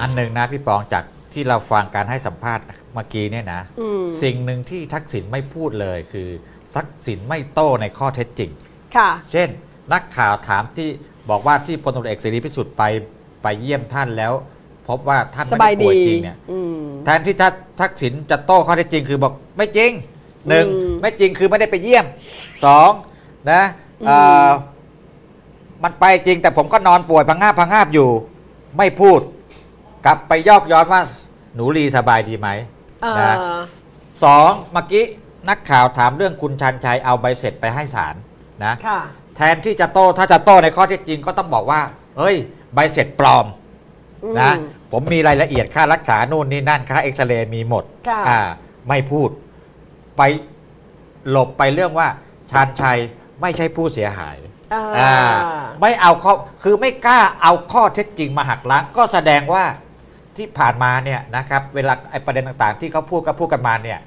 อันหนึ่งนะพี่ปองจากที่เราฟังการให้สัมภาษณ์เมื่อกี้เนี่ยนะ อืมสิ่งหนึ่งที่ทักษิณไม่พูดเลยคือ ทักษิณไม่โต้ในข้อเท็จจริง ค่ะ เช่น นักข่าวถามที่บอกว่าที่พลตำรวจเอกเสรีพิสุทธิ์ไปไปเยี่ยมท่านแล้ว พบว่าท่านสไม่บายได้ป่วยดีจริงเนี่ย อืม แทนที่ทักทักษิณจะโต้ข้อเท็จจริงคือบอกไม่จริงหนึ่งอืมไม่จริงคือไม่ได้ไปเยี่ยมสองนะเอ่ออม มันไปจริงแต่ผมก็นอนป่วยพังงาบพังงาบอยู่ ไม่พูด กลับไปยอกย้อนว่าหนูลีสบายดีไหมเอนะอสองเมื่อกี้นักข่าวถามเรื่องคุณชันชัยเอาใบเสร็จไปให้ศาลนะค่ะ แทนที่จะโต้ถ้าจะโต้ในข้อเท็จจริงก็ต้องบอกว่าเฮ้ย ใบเสร็จปลอม นะอืม ผมมีรายละเอียดค่ารักษานู่นนี่นั่นค่าเอ็กซเรย์มีหมดค่ะ อ่าไม่พูด ไปหลบไปเรื่องว่าชาญชัยไม่ใช่ผู้เสียหายอ่าอ่าไม่เอาข้อคือไม่กล้าเอาข้อเท็จจริงมาหักล้างก็แสดงว่า ที่ผ่านมาเนี่ยนะครับเวลาไอ้ประเด็นต่างๆ ที่เขาพูดก็พูดกันมาเนี่ย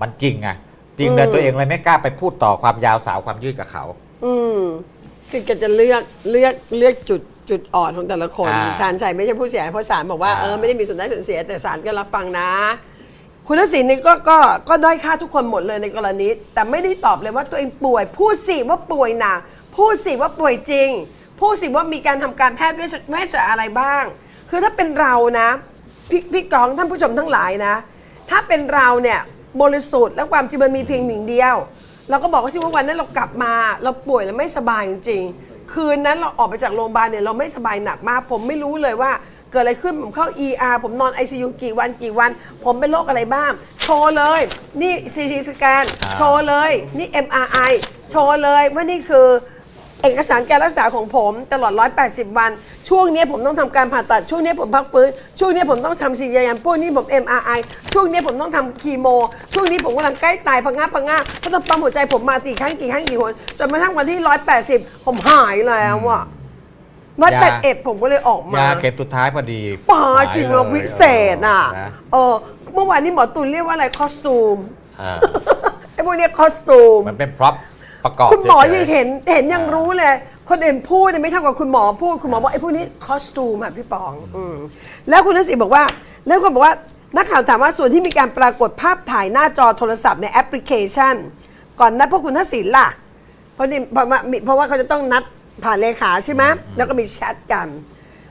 มันจริงอะจริงเลยตัวเองเลยไม่กล้าไปพูดต่อความยาวสาวความยืดกับเขา อืมคือแกจะเลือกเลือกเลือกจุดจุดอ่อนของแต่ละคนอ่าชาญชัยไม่ใช่ผู้เสียหายเพราะศาลบอกว่าอ่า เออไม่ได้มีส่วนได้ส่วนเสียแต่ศาลก็รับฟังนะ คุณทักษิณนี่ก็ก็ก็ด้อยค่าทุกคนหมดเลยในกรณี แต่ไม่ได้ตอบเลยว่าตัวเองป่วย พูดสิว่าป่วยหนักพูดสิว่าป่วยจริง พูดสิว่ามีการทำการแพทย์เวชเวชอะไรบ้าง คือถ้าเป็นเรานะพี่พี่กองท่านผู้ชมทั้งหลายนะ ถ้าเป็นเราเนี่ยบริสุทธิ์และความจริงมันมีเพียงหนึ่งเดียว เราก็บอกว่าสิว่าวันนั้นเรากลับมา เราป่วยแล้วไม่สบายจริงๆคืนนั้นเราออกไปจากโรงพยาบาลเนี่ยเราไม่สบายหนักมาก ผมไม่รู้เลยว่าเกิดอะไรขึ้นผมเข้า ER ผมนอน ICU กี่วันกี่วัน ผมเป็นโรคอะไรบ้าง โชว์เลย นี่ CT สแกนอ่าโชว์เลย นี่ MRI โชว์เลยว่านี่คือ เอกสารการรักษาของผมตลอด 180 วัน ช่วงนี้ผมต้องทำการผ่าตัด ช่วงนี้ผมพักฟื้น ช่วงนี้ผมต้องทำซีเรียมพวกนี้ผม MRI ช่วงนี้ผมต้องทำคีโม ช่วงนี้ผมกำลังใกล้ตายพังงาบพังงาบเพราะต้องปั๊มหัวใจผมมากี่ครั้งกี่ครั้งกี่คนจนกระทั่งวันที่ 180 ผมหายแล้วอะร้อยแปดเอ็ดผมก็เลยออกมายาเข็มสุดท้ายพอดีป่าจริงหายอะเลยวิเศษอะนะเออเมื่อวานนี้หมอตุลเรียกว่าอะไรคอสตูมอ่าไอ้พวกเนี้คอสตูมมันเป็นพร็อพ ประกอบคุณหมอฉยังๆเห็นเห็นยังอ่ารู้เลย คนอื่นพูดเนี่ยไม่เท่ากับคุณหมอพูด คุณหมอบอกไอ้พวกนี้คอสตูมค่ะพี่ปองอืมแล้วคุณทักษิณบอกว่า แล้วคนบอกว่านักข่าวถามว่าส่วนที่มีการปรากฏภาพถ่ายหน้าจอโทรศัพท์ในแอปพลิเคชัน ก่อนนัดพวกคุณทักษิณล่ะ เพราะนี่เพราะว่ามีเพราะว่าเขาจะต้องนัดผ่านเลขาใช่ไหมแล้วก็มีแชทกัน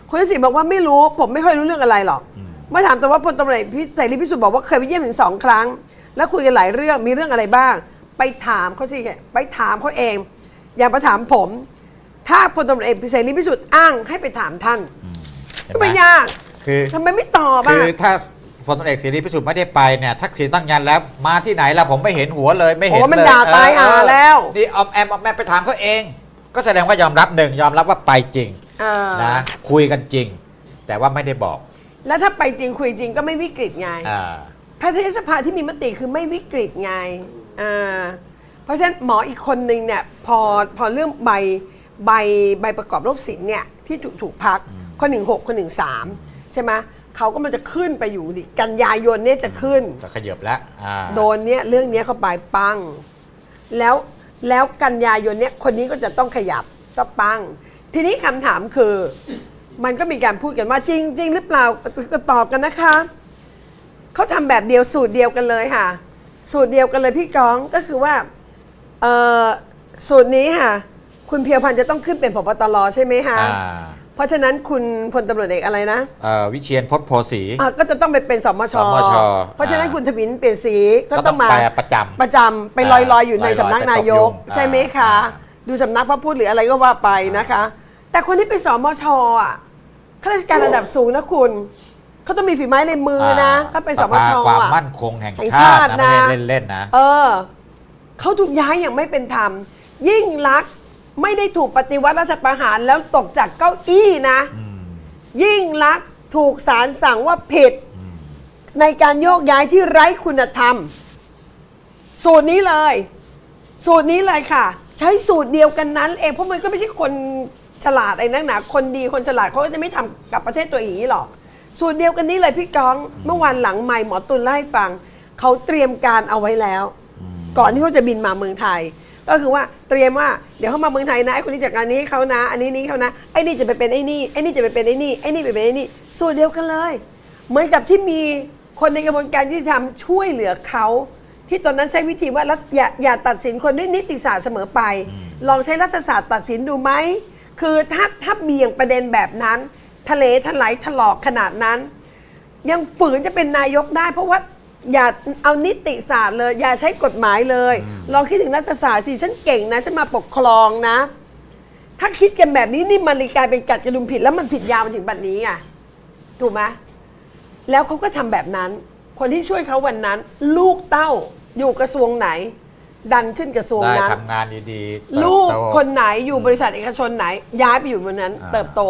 คุณทักษิณบอกว่าไม่รู้ผมไม่ค่อยรู้เรื่องอะไรหรอกเมื่อถามแต่ว่าพลตำรวจเอกพิเศษพิสุทธิ์บอกว่าเคยไปเยี่ยมถึงสองครั้ง แล้วคุยกันหลายเรื่องมีเรื่องอะไรบ้าง ไปถามเขาสิไปถามเขาเอง อย่ามาถามผม ถ้าพลตำรวจเอกพิเศษพิสุทธิ์อ้างให้ไปถามท่านเห็นไหมไม่ยากคือทำไมไม่ตอบคือะอถ้าพลตำรวจเอกเสรีพิสุทธิ์ไม่ได้ไปเนี่ยทักษิณตั้งยันแล้วมาที่ไหนล่ะผมไม่เห็นหัวเลยไม่เห็นโอ้มันเลยด่าตายเออหาแล้ว นี่ออมแอมออมแอมไปถามเขาเอง ก็แสดงว่ายอมรับหนึ่งยอมรับว่าไปจริงเออนะคุยกันจริง แต่ว่าไม่ได้บอกแล้วถ้าไปจริงคุยจริงก็ไม่วิกฤตไง อ่า แพทยสภาที่มีมติคือไม่วิกฤตไง อ่าเพราะฉะนั้นหมออีกคนนึงเนี่ยพอพอเรื่องใบใบใบประกอบโรคศิลป์เนี่ยที่ถูกถูกพักคนหนึ่งหกคนหนึ่งสามใช่ไหมเขาก็มันจะขึ้นไปอยู่ดิกันยายนเนี่ยจะขึ้น จะขยับแล้วอ่าโดนเนี่ยเรื่องเนี้ยเข้าไปปัง แล้วแล้วกันยายนเนี่ยคนนี้ก็จะต้องขยับก็ปัง ทีนี้คำถามคือ มันก็มีการพูดกันว่าจริงจริงหรือเปล่าก็ตอบกันนะคะ เขาทำแบบเดียวสูตรเดียวกันเลยค่ะ สูตรเดียวกันเลยพี่ก้องก็คือว่าเอ่อสูตรนี้ค่ะ คุณเพียวพันธ์จะต้องขึ้นเป็นผบตรใช่ไหมคะอ่าเพราะฉะนั้นคุณพลตำรวจเอกอะไรนะเอ่อวิเชียนพจน์โพสี อะก็จะต้องไปเป็นสมชสมชเพราะฉะนั้นอ่า คุณทวินเปลี่ยนสีก็ต้องมา ไปประจำ ประจำไปลอยๆอยู่ในลอยๆสำนักนายก ไปตบยุงใช่ไหมคะ อ่าดูสำนักพระพูดหรืออะไรก็ว่าไปนะคะ แต่คนที่เป็นสมชอะข้าราชการระดับสูงนะคุณ เขาต้องมีฝีไม้ลายมือนะเขาเป็นสมชภความอะ มั่นคงแห่งแห่งชาชาติตินะ นะไม่ได้เล่นๆนะ เออเขาถูกย้ายอย่างไม่เป็นธรรม ยิ่งรักษณ์ไม่ได้ถูกปฏิวัติรัฐประหารแล้วตกจากเก้าอี้นะยิ่งรักษณ์ถูกศาลสั่งว่าผิดในการโยกย้ายที่ไร้คุณธรรม สูตรนี้เลย สูตรนี้เลยค่ะ ใช้สูตรเดียวกันนั้น เองเพราะมันก็ไม่ใช่คนฉลาดไอ้นักหนาคนดีคนฉลาดเขาก็จะไม่ทำกับประเทศตัวเองอย่างนี้หรอก สูตรเดียวกันนี้เลยพี่ก้องเมื่อวันหลังไม่หมอตุลเล่าให้ฟัง เขาเตรียมการเอาไว้แล้ว ก่อนที่เขาจะบินมาเมืองไทย ก็คือว่าเตรียมว่าเดี๋ยวเขามาเมืองไทยนะไอ้คนนี้จากการนี้ให้เขานะ อันนี้นี้เขานะไอ้นี่จะไปเป็นไอ้นี่ไอ้นี่จะไปเป็นไอ้นี่ไอ้นี่ไปเป็นไอ้นี่ส่วนเดียวกันเลย เหมือนกับที่มีคนในกระบวนการยุติธรรมช่วยเหลือเขาที่ตอนนั้นใช้วิธีว่ารัฐอย่าอย่าตัดสินคนด้วยนิติศาสตร์เสมอไป ลองใช้รัฐศาสตร์ตัดสินดูไหมคือถ้าถ้าเบี่ยงประเด็นแบบนั้น ทะเลทลายถลอกขนาดนั้น ยังฝืนจะเป็นนายกได้ เพราะว่าอย่าเอานิติศาสตร์เลย อย่าใช้กฎหมายเลย ลองคิดถึงรัฐศาสตร์สิฉันเก่งนะ ฉันมาปกครองนะ ถ้าคิดกันแบบนี้นี่มันเลยกลายเป็นกัดกระดุมผิดแล้วมันผิดยาวมาถึงบัดนี้ไงถูกไหมแล้วเขาก็ทำแบบนั้น คนที่ช่วยเขาวันนั้น ลูกเต้าอยู่กระทรวงไหน ดันขึ้นกระทรวงได้นั้น ทำงานดีๆเติบลูกโตคนไหนอยู่บริษัทเอกชนไหน ย้ายไปอยู่บนนั้น อ่า เติบโต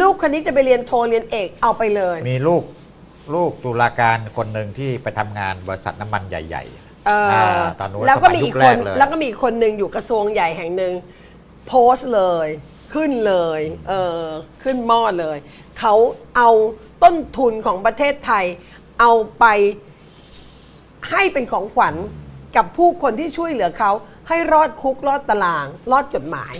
ลูกคนนี้จะไปเรียนโทเรียนเอกเอาไปเลย มีลูกลูกตุลาการคนหนึ่งที่ไปทำงานบริษัทน้ำมันใหญ่เอออ่าตอนนู้นแล้วก็สมัยมียุอีคกแรคกนเลย แล้วก็มีอีกคนหนึ่งอยู่กระทรวงใหญ่แห่งหนึ่งโพสต์เลย ขึ้นเลยเออขึ้นหม้อเลย เขาเอาต้นทุนของประเทศไทย เอาไปให้เป็นของขวัญ กับผู้คนที่ช่วยเหลือเขาให้รอดคุกรอดตาราง รอดจดหมาย